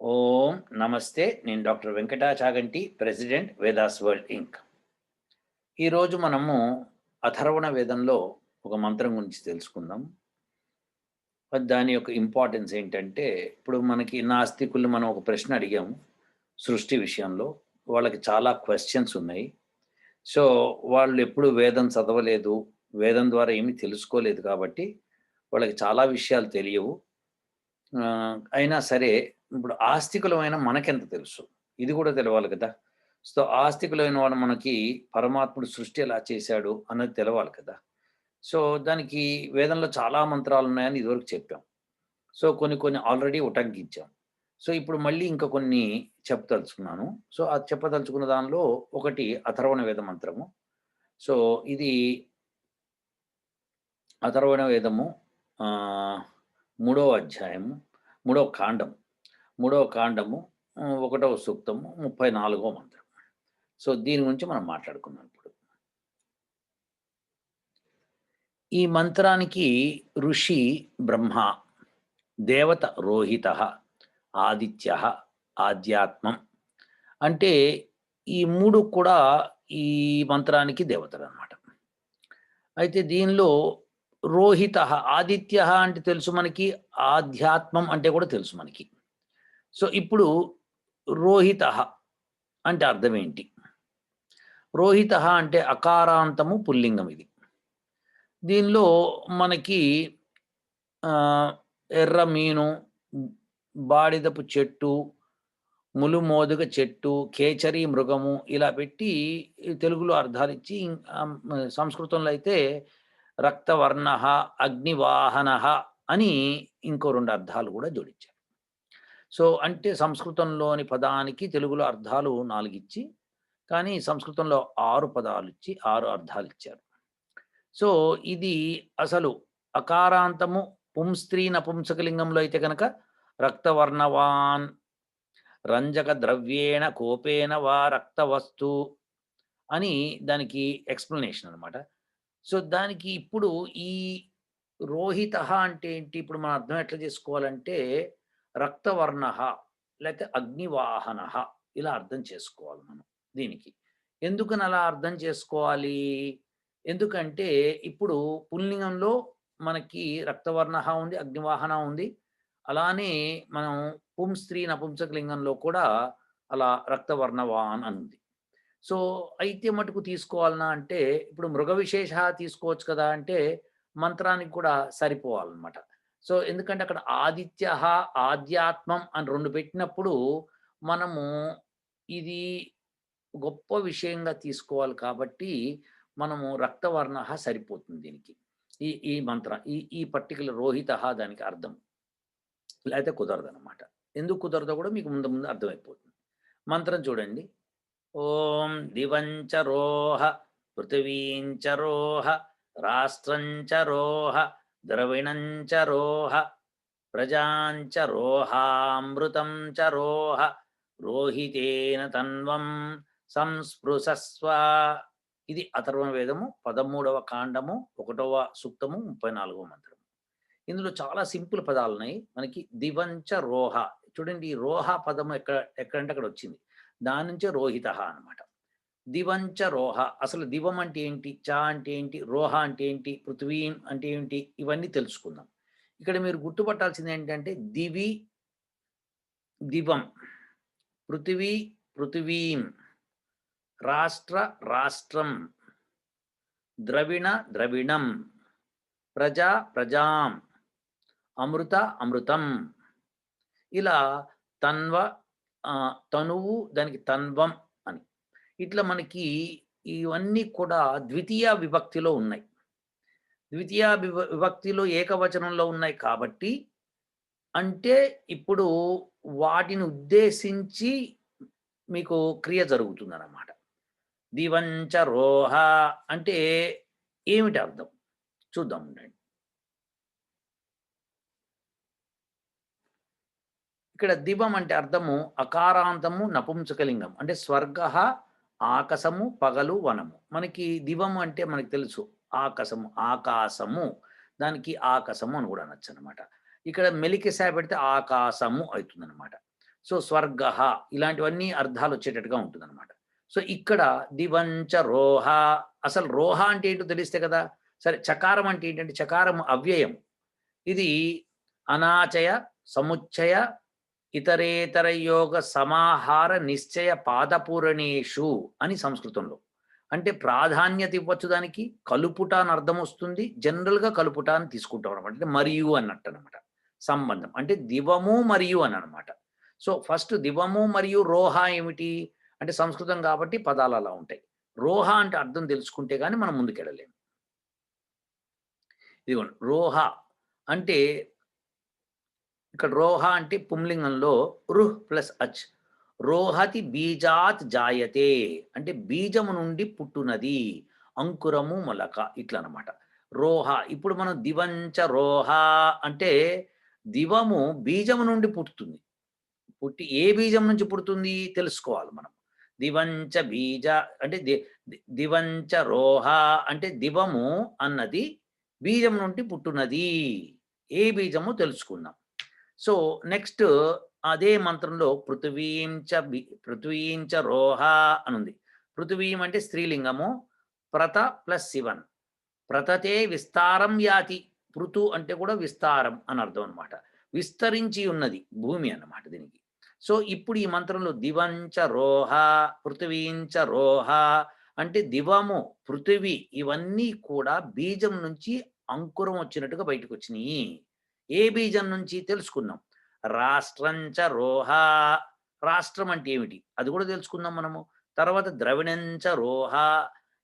ఓం నమస్తే నేను doctor Venkata Chaganti president Vedas world inc. ఈరోజు మనము అథర్వణ వేదంలో ఒక మంత్రం గురించి తెలుసుకుందాం. దాని యొక్క ఇంపార్టెన్స్ ఏంటంటే ఇప్పుడు మనకి నాస్తికులు మనం ఒక ప్రశ్న అడిగాము సృష్టి విషయంలో. వాళ్ళకి చాలా క్వశ్చన్స్ ఉన్నాయి. సో వాళ్ళు ఎప్పుడు వేదం చదవలేదు వేదం ద్వారా ఏమీ తెలుసుకోలేదు కాబట్టి వాళ్ళకి చాలా విషయాలు తెలియవు. అయినా సరే ఇప్పుడు ఆస్తికులమైన మనకెంత తెలుసు? ఇది కూడా తెలవాలి కదా. సో ఆస్తికులైన వాడు మనకి పరమాత్ముడు సృష్టి ఎలా చేశాడు అన్నది తెలవాలి కదా. సో దానికి వేదంలో చాలా మంత్రాలు ఉన్నాయని ఇదివరకు చెప్పాం. సో కొన్ని కొన్ని ఆల్రెడీ ఉటంకించాం. సో ఇప్పుడు మళ్ళీ ఇంకా కొన్ని చెప్పదలుచుకున్నాను. సో అది చెప్పదలుచుకున్న దానిలో ఒకటి అథర్వణ వేద మంత్రము. సో ఇది అథర్వణ వేదము మూడవ అధ్యాయము మూడవ కాండం మూడవ కాండము ఒకటవ సూక్తము ముప్పై నాలుగవ మంత్రం సో దీని గురించి మనం మాట్లాడుకుందాం ఇప్పుడు. ఈ మంత్రానికి ఋషి బ్రహ్మ దేవత రోహిత ఆదిత్య ఆధ్యాత్మం అంటే ఈ మూడు కూడా ఈ మంత్రానికి దేవతలు అన్నమాట అయితే దీనిలో రోహిత ఆదిత్య అంటే తెలుసు మనకి ఆధ్యాత్మం అంటే కూడా తెలుసు మనకి. సో ఇప్పుడు రోహిత అంటే అర్థం ఏంటి? రోహిత అంటే అకారాంతము పుల్లింగం ఇది. దీనిలో మనకి ఎర్ర మీను బాడిదపు చెట్టు ములుమోదుగ చెట్టు కేచరి మృగము ఇలా పెట్టి తెలుగులో అర్థాలు ఇచ్చి సంస్కృతంలో అయితే రక్తవర్ణ అగ్నివాహన అని ఇంకో రెండు అర్థాలు కూడా జోడించారు. సో అంటే సంస్కృతంలోని పదానికి తెలుగులో అర్థాలు నాలుగు ఇచ్చి కానీ సంస్కృతంలో ఆరు పదాలు ఇచ్చి ఆరు అర్థాలు ఇచ్చారు సో ఇది అసలు అకారాంతము పుంస్త్రీ నపుంసకలింగంలో అయితే కనుక రక్తవర్ణవాన్ రంజక ద్రవ్యేణ కోపేన వా రక్తవస్తు అని దానికి ఎక్స్ప్లెనేషన్ అనమాట సో దానికి ఇప్పుడు ఈ రోహిత అంటే ఏంటి? ఇప్పుడు మనం అర్థం ఎట్లా చేసుకోవాలంటే రక్తవర్ణ లేకపోతే అగ్నివాహన ఇలా అర్థం చేసుకోవాలి మనం దీనికి. ఎందుకని అలా అర్థం చేసుకోవాలి? ఎందుకంటే ఇప్పుడు పుల్లింగంలో మనకి రక్తవర్ణ ఉంది అగ్నివాహన ఉంది. అలానే మనం పుం స్త్రీ నపుంసకలింగంలో కూడా అలా రక్తవర్ణవాన్ అని ఉంది. సో అయితే మటుకు తీసుకోవాలనా అంటే ఇప్పుడు మృగ విశేష తీసుకోవచ్చు కదా అంటే మంత్రానికి కూడా సరిపోవాలన్నమాట. సో ఎందుకంటే అక్కడ ఆదిత్య ఆధ్యాత్మం అని రెండు పెట్టినప్పుడు మనము ఇది గొప్ప విషయంగా తీసుకోవాలి కాబట్టి మనము రక్తవర్ణ సరిపోతుంది దీనికి. ఈ ఈ మంత్రం ఈ ఈ పర్టికులర్ రోహిత దానికి అర్థం. లేకపోతే కుదరదు అనమాట ఎందుకు కుదరదో కూడా మీకు ముందు ముందు అర్థమైపోతుంది. మంత్రం చూడండి. ఓం దివంచరోహ పృథివీంచరోహ రాష్ట్రంచరోహ ద్రవైణంచ రోహ ప్రజాంచ రోహామృతం చ రోహ రోహితేన తన్వం సంస్పృశస్వ ఇది అథర్వణ వేదము పదమూడవ కాండము ఒకటవ సూక్తము ముప్పై నాలుగవ మంత్రము. ఇందులో చాలా సింపుల్ పదాలు ఉన్నాయి. మనకి దివంచ రోహ. చూడండి ఈ రోహ పదము ఎక్కడ ఎక్కడంటే అక్కడ వచ్చింది. దాని నుంచే రోహిత అన్నమాట. దివంచ రోహ. అసలు దివం అంటే ఏంటి? చ అంటే ఏంటి? రోహ అంటే ఏంటి? పృథ్వీ అంటే ఏంటి? ఇవన్నీ తెలుసుకుందాం. ఇక్కడ మీరు గుర్తుపట్టాల్సింది ఏంటంటే దివి దివం. పృథివీ పృథివీం. రాష్ట్ర రాష్ట్రం. ద్రవిణ ద్రవిణం. ప్రజా ప్రజాం. అమృత అమృతం. ఇలా తన్వ తనువు దానికి తన్వం ఇట్లా మనకి ఇవన్నీ కూడా ద్వితీయ విభక్తిలో ఉన్నాయి. ద్వితీయ విభ విభక్తిలో ఏకవచనంలో ఉన్నాయి కాబట్టి అంటే ఇప్పుడు వాటిని ఉద్దేశించి మీకు క్రియ జరుగుతుందన్నమాట. దివంచ రోహ అంటే ఏమిటి అర్థం? చూద్దాం ఉండండి. ఇక్కడ దివం అంటే అర్థము అకారాంతము నపుంసకలింగం. అంటే స్వర్గ ఆకాశము పగలు వనము. మనకి దివం అంటే మనకి తెలుసు. ఆకాశము ఆకాశము. దానికి ఆకాశము అని కూడా అనొచ్చు అనమాట ఇక్కడ మెలికి పెడితే ఆకాశము అవుతుందన్నమాట. సో స్వర్గ ఇలాంటివన్నీ అర్థాలు వచ్చేటట్టుగా ఉంటుందన్నమాట. సో ఇక్కడ దివంచ రోహ అసలు రోహ అంటే ఏంటో తెలిస్తే కదా? సరే చకారం అంటే ఏంటంటే చకారం అవ్యయం ఇది అనాచయ సముచ్చయ ఇతరేతర యోగ సమాహార నిశ్చయ పాదపూరణేషు అని సంస్కృతంలో. అంటే ప్రాధాన్యత ఇవ్వచ్చు దానికి కలుపుట అని అర్థం వస్తుంది జనరల్గా కలుపుట అని తీసుకుంటాం అనమాట అంటే మరియు అన్నట్టు అనమాట సంబంధం. అంటే దివము మరియు అని అనమాట సో ఫస్ట్ దివము మరియు రోహ ఏమిటి? అంటే సంస్కృతం కాబట్టి పదాలు అలా ఉంటాయి. రోహ అంటే అర్థం తెలుసుకుంటే కానీ మనం ముందుకెళ్ళలేము. ఇదిగోండి రోహ అంటే ఇక్కడ రోహ అంటే పుంలింగంలో రుహ్ ప్లస్ అచ్. రోహతి బీజాత్ జాయతే. అంటే బీజము నుండి పుట్టునది. అంకురము మొలక ఇట్లా అనమాట రోహ ఇప్పుడు మనం దివంచ రోహ అంటే దివము బీజము నుండి పుట్టుతుంది పుట్టి ఏ బీజం నుంచి పుడుతుంది? తెలుసుకోవాలి మనం. దివంచ బీజ అంటే ది- దివంచ రోహ అంటే దివము అన్నది బీజం నుండి పుట్టునది. ఏ బీజము తెలుసుకుందాం. సో నెక్స్ట్ అదే మంత్రంలో పృథ్వీంచ పృథ్వీంచ రోహ అని ఉంది అంటే స్త్రీలింగము ప్రత ప్లస్ శివన్. ప్రతతే విస్తారం యాతి పృతు అంటే కూడా విస్తారం అని అర్థం అనమాట విస్తరించి ఉన్నది భూమి అన్నమాట దీనికి. సో ఇప్పుడు ఈ మంత్రంలో దివంచ రోహ పృథ్వీంచ రోహ అంటే దివము పృథివీ ఇవన్నీ కూడా బీజం నుంచి అంకురం వచ్చినట్టుగా బయటకు వచ్చినాయి. ఏ బీజం నుంచి తెలుసుకున్నాం రాష్ట్రంచ రోహ. రాష్ట్రం అంటే ఏమిటి? అది కూడా తెలుసుకుందాం మనము. తర్వాత ద్రవిణంచ రోహ.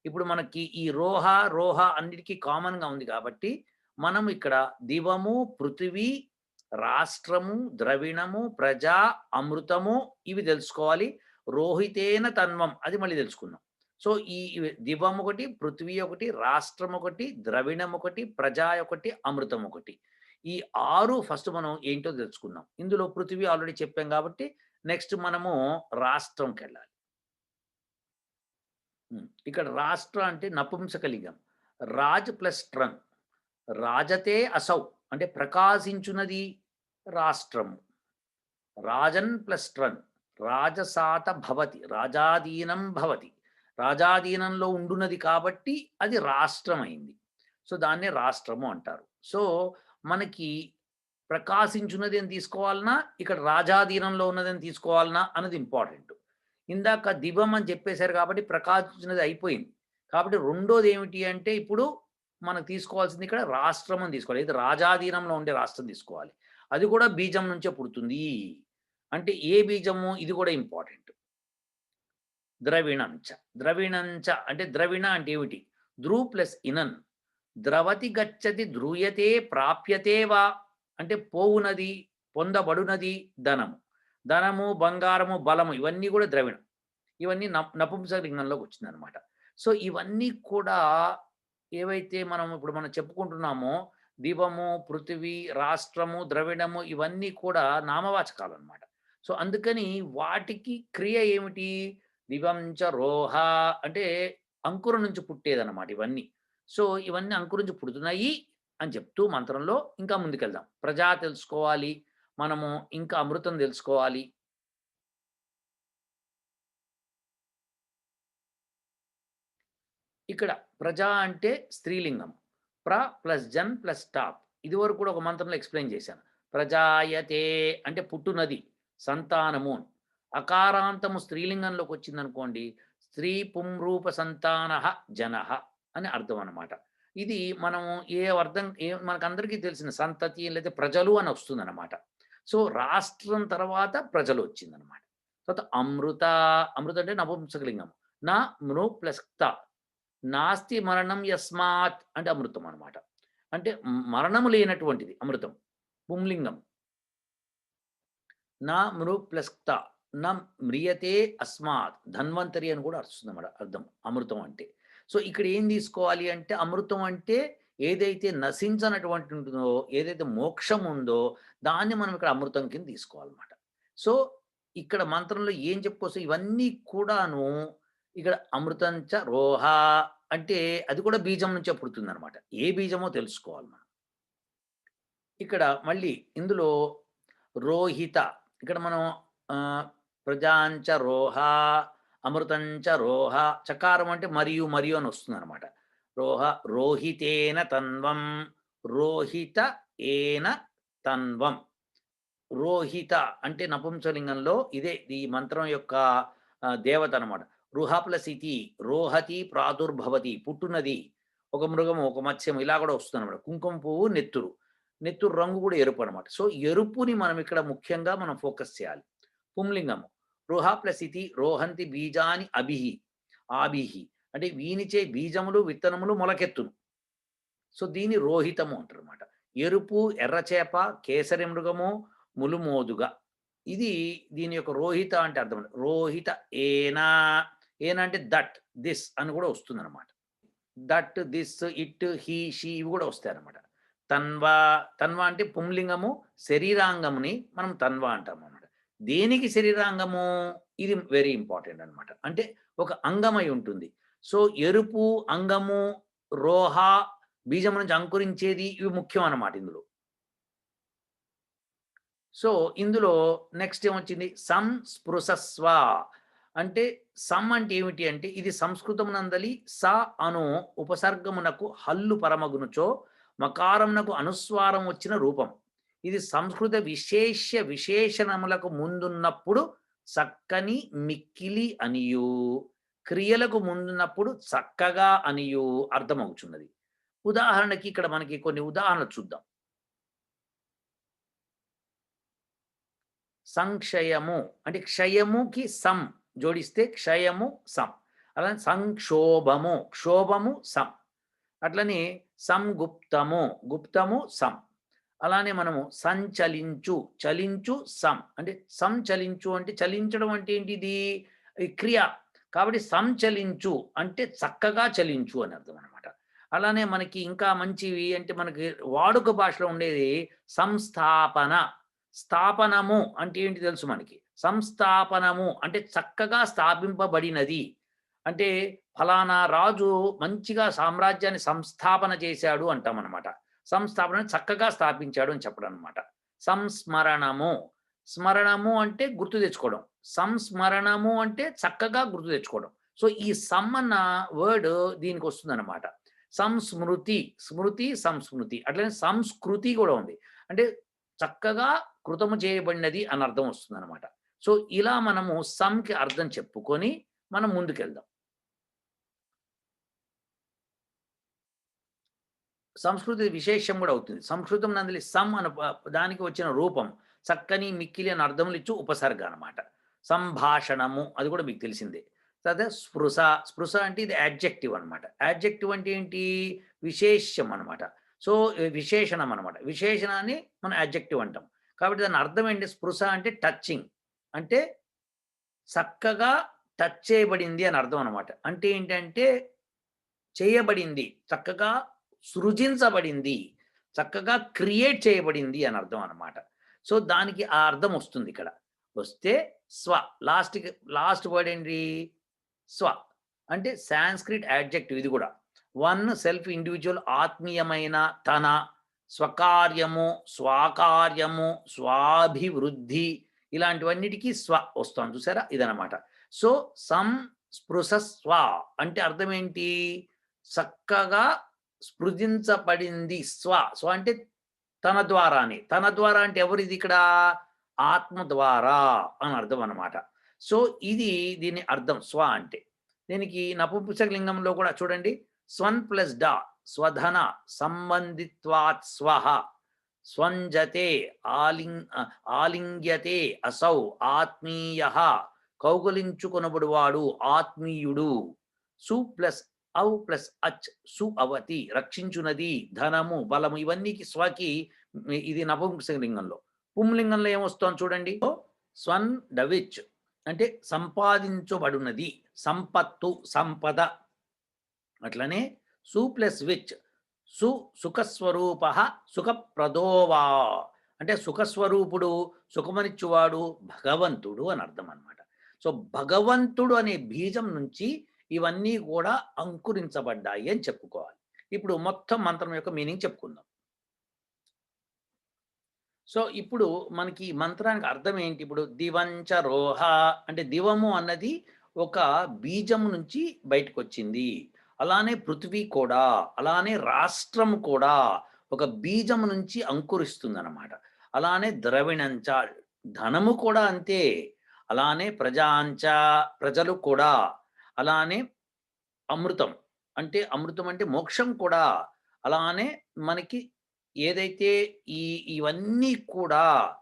ఇప్పుడు మనకి ఈ రోహ రోహ అన్నిటికీ కామన్గా ఉంది కాబట్టి మనం ఇక్కడ దివము పృథివీ రాష్ట్రము ద్రవిణము ప్రజా అమృతము ఇవి తెలుసుకోవాలి. రోహితేన తన్వం అది మళ్ళీ తెలుసుకుందాం. సో ఈ దివం ఒకటి పృథ్వీ ఒకటి రాష్ట్రం ఒకటి ద్రవిణం ఒకటి ప్రజా ఒకటి అమృతం ఒకటి. ఈ ఆరు ఫస్ట్ మనం ఏంటో తెలుసుకుందాం. ఇందులో పృథ్వీ ఆల్రెడీ చెప్పాం కాబట్టి నెక్స్ట్ మనము రాష్ట్రంకి వెళ్ళాలి ఇక్కడ రాష్ట్ర అంటే నపుంసకలింగం. రాజ్ ప్లస్ ట్రన్ రాజతే అసౌ. అంటే ప్రకాశించున్నది రాష్ట్రము. రాజన్ ప్లస్ ట్రన్. రాజసాత భవతి. రాజాధీనం భవతి. రాజాధీనంలో ఉండున్నది కాబట్టి అది రాష్ట్రమైంది. సో దాన్నే రాష్ట్రము అంటారు. సో మనకి ప్రకాశించున్నది అని తీసుకోవాలన్నా ఇక్కడ రాజాధీనంలో ఉన్నది అని తీసుకోవాలన్నా అన్నది ఇంపార్టెంట్. ఇందాక దివం అని చెప్పేశారు కాబట్టి ప్రకాశించినది అయిపోయింది. కాబట్టి రెండోది ఏమిటి అంటే ఇప్పుడు మనకు తీసుకోవాల్సింది ఇక్కడ రాష్ట్రం అని తీసుకోవాలి. ఇది రాజాధీనంలో ఉండే రాష్ట్రం తీసుకోవాలి. అది కూడా బీజం నుంచే పుడుతుంది. అంటే ఏ బీజము? ఇది కూడా ఇంపార్టెంట్. ద్రవిణంచ. ద్రవిణంచ అంటే ద్రవిణ అంటే ఏమిటి? ధ్రువ్ ప్లస్ ఇనన్. ద్రవతి గచ్చతి ధ్రుయతే ప్రాప్యతే వా అంటే పోవునది పొందబడునది ధనము. ధనము బంగారము బలము ఇవన్నీ కూడా ద్రవిణం. ఇవన్నీ నప్ నపుంసకలింగంలోకి వచ్చిందనమాట సో ఇవన్నీ కూడా ఏవైతే మనం ఇప్పుడు మనం చెప్పుకుంటున్నామో దీపము పృథివీ రాష్ట్రము ద్రవిడము ఇవన్నీ కూడా నామవాచకాలు అనమాట సో అందుకని వాటికి క్రియ ఏమిటి? దివంచ రోహ అంటే అంకురం నుంచి పుట్టేదన్నమాట ఇవన్నీ. సో ఇవన్నీ అంకురించి పుడుతున్నాయి అని చెప్తూ మంత్రంలో ఇంకా ముందుకెళ్దాం. ప్రజా తెలుసుకోవాలి మనము ఇంకా అమృతం తెలుసుకోవాలి. ఇక్కడ ప్రజా అంటే స్త్రీలింగం. ప్ర ప్లస్ జన్ ప్లస్ టాప్. ఇది వరకు కూడా ఒక మంత్రంలో ఎక్స్ప్లెయిన్ చేశాను. ప్రజాయతే అంటే పుట్టునది సంతానము అకారాంతము స్త్రీలింగంలోకి వచ్చిందనుకోండి స్త్రీ పుంరూప సంతాన జన. అని అర్థం అన్నమాట ఇది మనం ఏ అర్థం ఏ మనకందరికీ తెలిసిన సంతతి లేదా ప్రజలు అని వస్తుందన్నమాట. సో రాష్ట్రం తర్వాత ప్రజలు వచ్చిందనమాట తర్వాత అమృత అమృత అంటే నపుంసకలింగం. నా మృ ప్లస్ త నాస్తి మరణం యస్మాత్ అంటే అమృతం అన్నమాట. అంటే మరణము లేనటువంటిది అమృతం. పుంలింగం. నా మృ ప్లస్ త నా మ్రియతే అస్మాత్. ధన్వంతరి అని కూడా వస్తుంది అన్నమాట అర్థం. అమృతం అంటే. సో ఇక్కడ ఏం తీసుకోవాలి అంటే అమృతం అంటే ఏదైతే నశించనటువంటి ఉంటుందో ఏదైతే మోక్షం ఉందో దాన్ని మనం ఇక్కడ అమృతం కింద తీసుకోవాలన్నమాట. సో ఇక్కడ మంత్రంలో ఏం చెప్పుకోవచ్చు ఇవన్నీ కూడాను ఇక్కడ అమృతంచ రోహ అంటే అది కూడా బీజం నుంచే పుడుతుంది అనమాట ఏ బీజమో తెలుసుకోవాలి మనం. ఇక్కడ మళ్ళీ ఇందులో రోహిత ఇక్కడ మనం ప్రజాంచ రోహ అమృతంచ రోహ చకారం అంటే మరియు మరియు అని వస్తుంది అనమాట రోహ రోహితేన తన్వం రోహిత ఏన తన్వం. రోహిత అంటే నపుంసలింగంలో ఇదే ఈ మంత్రం యొక్క దేవత అనమాట రుహ ప్లస్ ఇతి రోహతి ప్రాదుర్భవతి పుట్టునది ఒక మృగము ఒక మత్స్యం ఇలా కూడా వస్తుంది అనమాట కుంకుమ పువ్వు నెత్తురు. నెత్తురు రంగు కూడా ఎరుపు అనమాట సో ఎరుపుని మనం ఇక్కడ ముఖ్యంగా మనం ఫోకస్ చేయాలి. పుంలింగము. రోహ ప్లస్ రోహంతి బీజాని అభిహి ఆభిహి. అంటే వీనిచే బీజములు విత్తనములు మొలకెత్తును. సో దీని రోహితము అంటారు అనమాట ఎరుపు ఎర్రచేప కేసరి మృగము ములుమోదుగా. ఇది దీని యొక్క రోహిత అంటే అర్థం రోహిత ఏనా. ఏనా అంటే దట్ దిస్ అని కూడా వస్తుందన్నమాట. That this it he she ఇవి కూడా వస్తాయనమాట తన్వా తన్వా అంటే పుంలింగము శరీరాంగముని మనం తన్వా అంటాం దేనికి శరీరాంగము? ఇది వెరీ ఇంపార్టెంట్ అన్నమాట. అంటే ఒక అంగమై ఉంటుంది. సో ఎరుపు అంగము రోహ బీజం నుంచి అంకురించేది ఇవి ముఖ్యం అన్నమాట ఇందులో. సో ఇందులో నెక్స్ట్ ఏమొచ్చింది? సంస్పృశస్వ అంటే సమ్ అంటే ఏమిటి అంటే ఇది సంస్కృతం నందలి స అను ఉపసర్గమునకు హల్లు పరమగునుచో మకారమునకు అనుస్వారం వచ్చిన రూపం. ఇది సంస్కృత విశేష విశేషణములకు ముందున్నప్పుడు చక్కని మిక్కిలి అనియు. క్రియలకు ముందున్నప్పుడు చక్కగా అనియు అర్థమవుతున్నది ఉదాహరణకి ఇక్కడ మనకి కొన్ని ఉదాహరణలు చూద్దాం. సంక్షయము అంటే క్షయముకి సం జోడిస్తే క్షయము సం. అలానే సంక్షోభము క్షోభము సం. అట్లనే సంగుప్తము గుప్తము సం. అలానే మనము సంచలించు చలించు సం. అంటే సంచలించు అంటే చలించడం అంటే ఏంటిది? క్రియ. కాబట్టి సంచలించు అంటే చక్కగా చలించు అని అర్థం అనమాట అలానే మనకి ఇంకా మంచివి అంటే మనకి వాడుక భాషలో ఉండేది సంస్థాపన. స్థాపనము అంటే ఏంటి తెలుసు మనకి? సంస్థాపనము అంటే చక్కగా స్థాపింపబడినది. అంటే ఫలానా రాజు మంచిగా సామ్రాజ్యాన్ని సంస్థాపన చేశాడు అంటాం అనమాట సంస్థాపన చక్కగా స్థాపించాడు అని చెప్పడం అనమాట సంస్మరణము. స్మరణము అంటే గుర్తు తెచ్చుకోవడం. సంస్మరణము అంటే చక్కగా గుర్తు తెచ్చుకోవడం. సో ఈ సమ్ అన్న వర్డ్ దీనికి వస్తుంది అనమాట సంస్మృతి. స్మృతి సంస్మృతి. అట్లనే సంస్కృతి కూడా ఉంది. అంటే చక్కగా కృతము చేయబడినది అని అర్థం వస్తుంది అనమాట సో ఇలా మనము సమ్కి అర్థం చెప్పుకొని మనం ముందుకెళ్దాం. సంస్కృతి విశేషం కూడా అవుతుంది. సంస్కృతం నందలి సమ్ అన దానికి వచ్చిన రూపం. చక్కని మిక్కిలి అని అర్థములు ఇచ్చు ఉపసర్గ అనమాట సంభాషణము అది కూడా మీకు తెలిసిందే. తర్వాత స్పృశ స్పృశ అంటే ఇది యాడ్జెక్టివ్ అనమాట యాడ్జెక్టివ్ అంటే ఏంటి? విశేషం అనమాట సో విశేషణం అనమాట విశేషణాన్ని మనం యాడ్జెక్టివ్ అంటాం. కాబట్టి దాని అర్థం ఏంటి? స్పృశ అంటే టచ్చింగ్ అంటే చక్కగా టచ్ చేయబడింది అని అర్థం అనమాట అంటే ఏంటంటే చేయబడింది. చక్కగా సృజించబడింది చక్కగా క్రియేట్ చేయబడింది అని అర్థం అన్నమాట. సో దానికి ఆ అర్థం వస్తుంది ఇక్కడ. వస్తే స్వ లాస్ట్కి లాస్ట్ వర్డ్ ఏంటి? స్వ. అంటే సాంస్క్రిట్ యాడ్జెక్టివ్ ఇది కూడా. వన్ సెల్ఫ్ ఇండివిజువల్ ఆత్మీయమైన తన స్వకార్యము స్వాకార్యము స్వాభివృద్ధి ఇలాంటివన్నిటికీ స్వ వస్తాం చూసారా? ఇదనమాట సో సం స్పృశ స్వ అంటే అర్థం ఏంటి? చక్కగా స్పృజించబడింది స్వ. స్వ అంటే తన ద్వారానే. తన ద్వారా అంటే ఎవరిది ఇక్కడ? ఆత్మ ద్వారా అని అర్థం అన్నమాట. సో ఇది దీని అర్థం స్వ అంటే. దీనికి నపుంసక లింగంలో కూడా చూడండి. స్వన్ ప్లస్ డా స్వధన సంబంధిత్వాత్ స్వహ స్వంజతే ఆలింగ్ ఆలింగ్యతే అసౌ ఆత్మీయ. కౌగులించుకొనబడువాడు ఆత్మీయుడు. సు ప్లస్ అవ్ ప్లస్ అచ్ సు అవతి రక్షించునది ధనము బలము ఇవన్నీకి స్వకి ఇది నపుంసకలింగంలో. పుంలింగంలో ఏమొస్తుంది చూడండి? స్వన్ డవిచ్ అంటే సంపాదించబడునది సంపత్తు సంపద. అట్లనే సు ప్లస్ విచ్ సు సుఖస్వరూప సుఖప్రదోవా. అంటే సుఖస్వరూపుడు సుఖమనిచ్చువాడు భగవంతుడు అని అర్థం అనమాట సో భగవంతుడు అనే బీజం నుంచి ఇవన్నీ కూడా అంకురించబడ్డాయి అని చెప్పుకోవాలి. ఇప్పుడు మొత్తం మంత్రం యొక్క మీనింగ్ చెప్పుకుందాం. సో ఇప్పుడు మనకి ఈ మంత్రానికి అర్థం ఏంటి? ఇప్పుడు దివంచ రోహ అంటే దివము అన్నది ఒక బీజం నుంచి బయటకు వచ్చింది అలానే పృథ్వీ కూడా అలానే రాష్ట్రం కూడా ఒక బీజం నుంచి అంకురిస్తుంది అనమాట అలానే ద్రవిణంచ ధనము కూడా అంతే. అలానే ప్రజాంచ ప్రజలు కూడా అలానే అమృతం. అంటే అమృతం అంటే మోక్షం కూడా. అలానే మనకి ఏదైతే ఈ ఇవన్నీ కూడా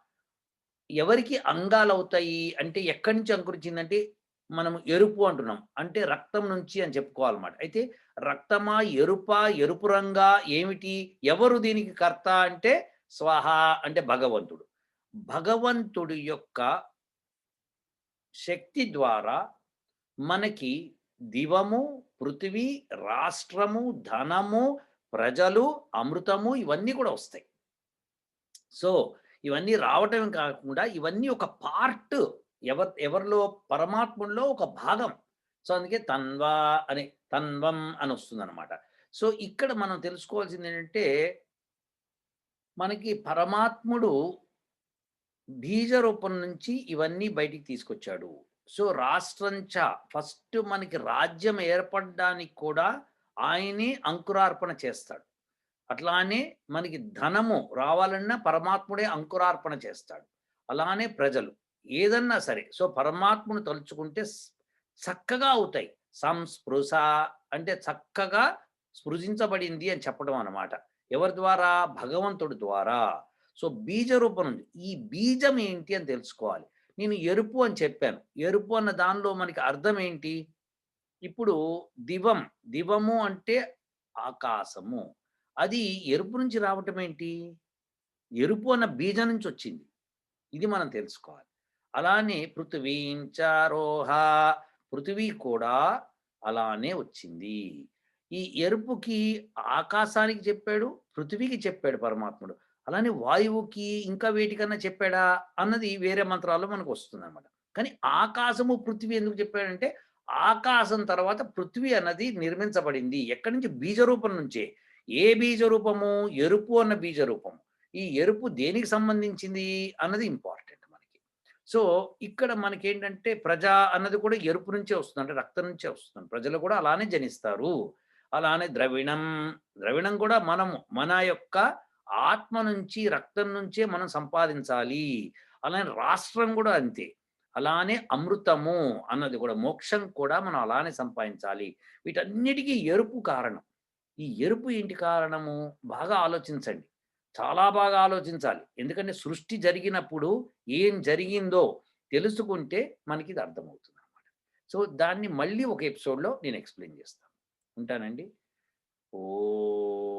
ఎవరికి అంగాలు అవుతాయి అంటే ఎక్కడి నుంచి అంకురించిందంటే మనం ఎరుపు అంటున్నాం. అంటే రక్తం నుంచి అని చెప్పుకోవాలన్నమాట. అయితే రక్తమా ఎరుప ఎరుపు రంగా ఏమిటి? ఎవరు దీనికి కర్త అంటే స్వాహ అంటే భగవంతుడు. భగవంతుడి యొక్క శక్తి ద్వారా మనకి దివము పృథివీ రాష్ట్రము ధనము ప్రజలు అమృతము ఇవన్నీ కూడా వస్తాయి. సో ఇవన్నీ రావటం కాకుండా ఇవన్నీ ఒక పార్ట్ ఎవర్ ఎవరిలో పరమాత్ముల్లో ఒక భాగం. సో అందుకే తన్వా అని తన్వం అని వస్తుంది అనమాట సో ఇక్కడ మనం తెలుసుకోవాల్సింది ఏంటంటే మనకి పరమాత్ముడు బీజ రూపం నుంచి ఇవన్నీ బయటికి తీసుకొచ్చాడు. సో రాష్ట్రంచ ఫస్ట్ మనకి రాజ్యం ఏర్పడడానికి కూడా ఆయనే అంకురార్పణ చేస్తాడు. అట్లానే మనకి ధనము రావాలన్నా పరమాత్ముడే అంకురార్పణ చేస్తాడు. అలానే ప్రజలు ఏదన్నా సరే సో పరమాత్మను తలుచుకుంటే చక్కగా అవుతాయి. సంస్పృశ అంటే చక్కగా స్పృశించబడింది అని చెప్పడం అన్నమాట. ఎవరి ద్వారా? భగవంతుడి ద్వారా. సో బీజ రూపం ఉంది. ఈ బీజం ఏంటి అని తెలుసుకోవాలి. నేను ఎరుపు అని చెప్పాను. ఎరుపు అన్న దానిలో మనకి అర్థం ఏంటి? ఇప్పుడు దివం దివము అంటే ఆకాశము. అది ఎరుపు నుంచి రావటం ఏంటి? ఎరుపు అన్న బీజం నుంచి వచ్చింది. ఇది మనం తెలుసుకోవాలి. అలానే పృథివీంచారోహ పృథివీ కూడా అలానే వచ్చింది. ఈ ఎరుపుకి ఆకాశానికి చెప్పాడు పృథివీకి చెప్పాడు పరమాత్ముడు. అలానే వాయువుకి ఇంకా వేటికన్నా చెప్పాడా అన్నది వేరే మంత్రాల్లో మనకు వస్తుంది అనమాట కానీ ఆకాశము పృథివీ ఎందుకు చెప్పాడంటే ఆకాశం తర్వాత పృథ్వీ అన్నది నిర్మించబడింది. ఎక్కడి నుంచి? బీజరూపం నుంచే. ఏ బీజరూపము? ఎరుపు అన్న బీజరూపము. ఈ ఎరుపు దేనికి సంబంధించింది అన్నది ఇంపార్టెంట్ మనకి. సో ఇక్కడ మనకి ఏంటంటే ప్రజ అన్నది కూడా ఎరుపు నుంచే వస్తుంది. అంటే రక్తం నుంచే వస్తుంది. ప్రజలు కూడా అలానే జనిస్తారు. అలానే ద్రవిణం. ద్రవిణం కూడా మనము మన యొక్క ఆత్మ నుంచి రక్తం నుంచే మనం సంపాదించాలి. అలానే రాష్ట్రం కూడా అంతే. అలానే అమృతము అన్నది కూడా మోక్షం కూడా మనం అలానే సంపాదించాలి. వీటన్నిటికీ ఎరుపు కారణం. ఈ ఎరుపు ఏంటి కారణము? బాగా ఆలోచించండి. చాలా బాగా ఆలోచించాలి. ఎందుకంటే సృష్టి జరిగినప్పుడు ఏం జరిగిందో తెలుసుకుంటే మనకి ఇది అర్థమవుతుంది అనమాట సో దాన్ని మళ్ళీ ఒక ఎపిసోడ్లో నేను ఎక్స్ప్లెయిన్ చేస్తాను. ఉంటానండి. ఓ